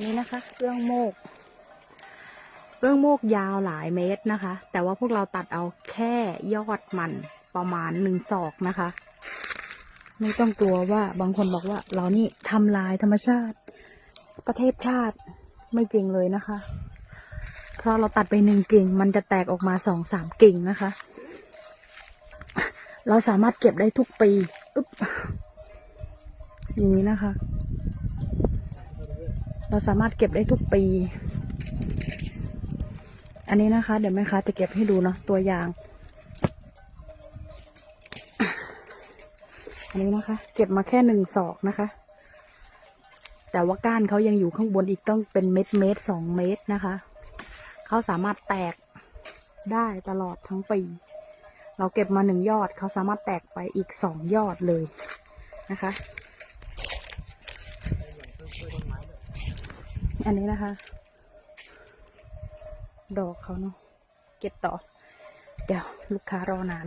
นนี้นะคะเอื้องโมกเอื้องโมกยาวหลายเมตรนะคะ แต่ว่าพวกเราตัดเอาแค่ยอดมันประมาณหนึ่งศอกนะคะ ไม่ต้องกลัวว่าบางคนบอกว่า เรานี่ทำลายธรรมชาติ ประเทศชาติไม่จริงเลยนะคะ เพราะเราตัดไปหนึ่งกิ่ง มันจะแตกออกมาสองสามกิ่งนะคะ เราสามารถเก็บได้ทุกปีอึ๊บอย่างนี้นะคะ เราสามารถเก็บได้ทุกปี อันนี้นะคะ เดี๋ยวแม่ค้าจะเก็บให้ดูเนาะตัวอย่าง อันนี้นะคะ เก็บมาแค่หนึ่งศอกนะคะ แต่ว่าก้านเขายังอยู่ข้างบนอีกต้องเป็นเม็ดเมตรสองเมตรนะคะเขาสามารถแตกได้ตลอดทั้งปี เราเก็บมาหนึ่งยอดเขาสามารถแตกไปอีกสองยอดเลยนะคะ อันนี้นะคะ ดอกเขาเนาะเก็บต่อ เดี๋ยวลูกค้ารอนาน